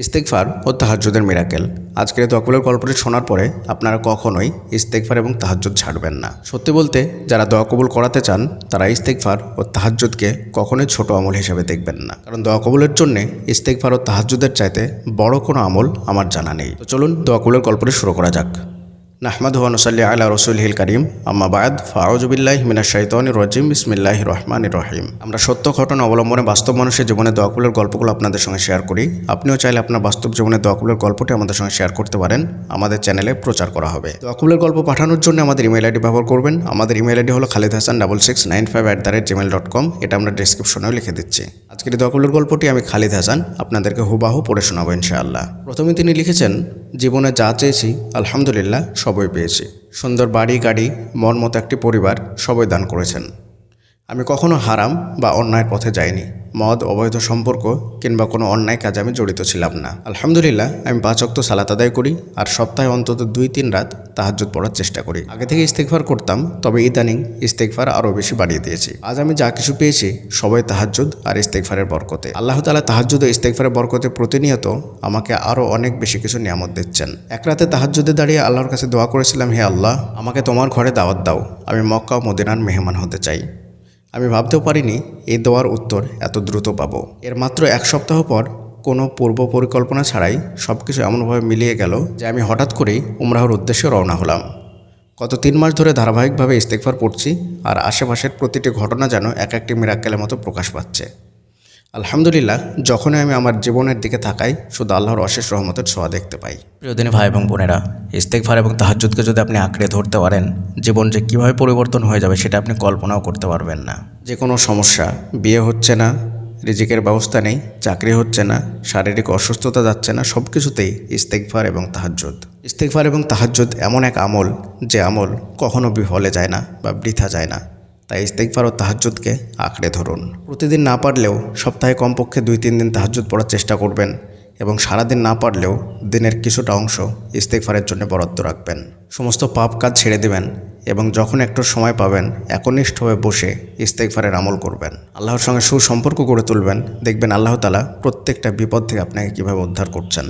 ইস্তেকফার ও তাহাজ্জুদের মিরাকেল। আজকের এই দোয়াকবুলের গল্পটি শোনার পরে আপনারা কখনোই ইস্তেকফার এবং তাহাজ্জুদ ছাড়বেন না। সত্যি বলতে, যারা দোয়া কবুল করাতে চান, তারা ইস্তেকফার ও তাহাজ্জুদকে কখনোই ছোট আমল হিসেবে দেখবেন না। কারণ দোয়া কবুলের জন্যে ইস্তেকফার ও তাহাজ্জুদের চাইতে বড় কোনো আমল আমার জানা নেই। তো চলুন দোয়া কবুলের গল্পটি শুরু করা যাক। নাহমাদ হুয়ানুসাল্লি আলা রসুল হিল করিম। আম্মা বায়াদ ফাউজুবিল্লাহ মিনা শৈতন রজিম। বিসমিল্লাহ রহমান রহিম। আমরা সত্য ঘটনা অবলম্বনে বাস্তব মানুষের জীবনে দোয়াকুলের গল্পগুলো আপনাদের সঙ্গে শেয়ার করি। আপনিও চাইলে আপনার বাস্তব জীবনে দোয়াকুলের গল্পটি আমাদের সঙ্গে শেয়ার করতে পারেন। আমাদের চ্যানেলে প্রচার করা হবে। দোয়াকুলের গল্প পাঠানোর জন্য আমাদের ইমেল আইডি ব্যবহার করবেন। আমাদের ইমেল আইডি হলো Khalid Hasan double six nine five at the rate Gmail dot com এটা আমরা ডিসক্রিপশনেও লিখে দিচ্ছি। আজকের দোয়াকুলের গল্পটি আমি খালিদ হাসান, আপনাদেরকে হুবাহু পড়ে শোনাবো ইনশাআল্লাহ। প্রথমে তিনি লিখেছেন, জীবনে যা চেয়েছি, আলহামদুলিল্লাহ সবই পেয়েছি। সুন্দর বাড়ি গাড়ি মন মতো একটি পরিবার সবই দান করেছেন। আমি কখনো হারাম বা অন্যায়ের পথে যাইনি। মদ, অবৈধ সম্পর্ক কিংবা কোনো অন্যায় কাজে আমি জড়িত ছিলাম না। আলহামদুলিল্লাহ, আমি পাঁচ অক্ত সালাত আদায় করি আর সপ্তাহে অন্তত দুই তিন রাত তাহাজ্জুদ পড়ার চেষ্টা করি। আগে থেকে ইস্তেকফার করতাম, তবে ইদানিং ইস্তেকফার আরও বেশি বাড়িয়ে দিয়েছি। আজ আমি যা কিছু পেয়েছি, সবাই তাহাজ্জুদ আর ইস্তেকফারের বরকতে। আল্লাহ তালা তাহাজ্জুদ ও ইস্তেকফারের বরকতে প্রতিনিয়ত আমাকে আরও অনেক বেশি কিছু নিয়ামত দিচ্ছেন। এক রাতে তাহাজ্জুদে দাঁড়িয়ে আল্লাহর কাছে দোয়া করেছিলাম, হে আল্লাহ, আমাকে তোমার ঘরে দাওয়াত দাও। আমি মক্কা ও মদিনার মেহমান হতে চাই। আমি ভাবতেও পারিনি এই দেওয়ার উত্তর এত দ্রুত পাব। এর মাত্র এক সপ্তাহ পর কোনো পূর্ব পরিকল্পনা ছাড়াই সব কিছু এমনভাবে মিলিয়ে গেল যে আমি হঠাৎ করেই উমরাহর উদ্দেশ্যে রওনা হলাম। গত তিন মাস ধরে ধারাবাহিকভাবে ইস্তেকফার পড়ছি আর আশেপাশের প্রতিটি ঘটনা যেন এক একটি মিরাক্কেলের মতো প্রকাশ পাচ্ছে। আলহামদুলিল্লাহ যখনই আমি আমার জীবনের দিকে তাকাই শুধু আল্লাহর অশেষ রহমতের ছোঁয়া দেখতে পাই। প্রিয়দিনী ভাই এবং বোনেরা ইস্তেকফার এবং তাহাজ্জুদকে যদি আপনি আঁকড়ে ধরতে পারেন জীবন যে কীভাবে পরিবর্তন হয়ে যাবে সেটা আপনি কল্পনাও করতে পারবেন না। যে কোনো সমস্যা বিয়ে হচ্ছে না রিজিকের ব্যবস্থা নেই চাকরি হচ্ছে না শারীরিক অসুস্থতা যাচ্ছে না সব কিছুতেই ইস্তেকফার এবং তাহাজ্জুদ। ইস্তেকফার এবং তাহাজ্জুদ এমন এক আমল যে আমল কখনো বিফলে যায় না বা বৃথা যায় না। তাই ইস্তেকফার ও তাহাজ্জুদকে আঁকড়ে ধরুন। প্রতিদিন না পারলেও সপ্তাহে কমপক্ষে দুই তিন দিন তাহাজ্জুদ পড়ার চেষ্টা করবেন এবং সারাদিন না পারলেও দিনের কিছুটা অংশ ইস্তেকফারের জন্য বরাদ্দ রাখবেন। সমস্ত পাপ কাজ ছেড়ে দেবেন এবং যখন একটু সময় পাবেন একনিষ্ঠভাবে বসে ইস্তেকফারের আমল করবেন। আল্লাহর সঙ্গে সুসম্পর্ক গড়ে তুলবেন। দেখবেন আল্লাহ তালা প্রত্যেকটা বিপদ থেকে আপনাকে কীভাবে উদ্ধার করছেন।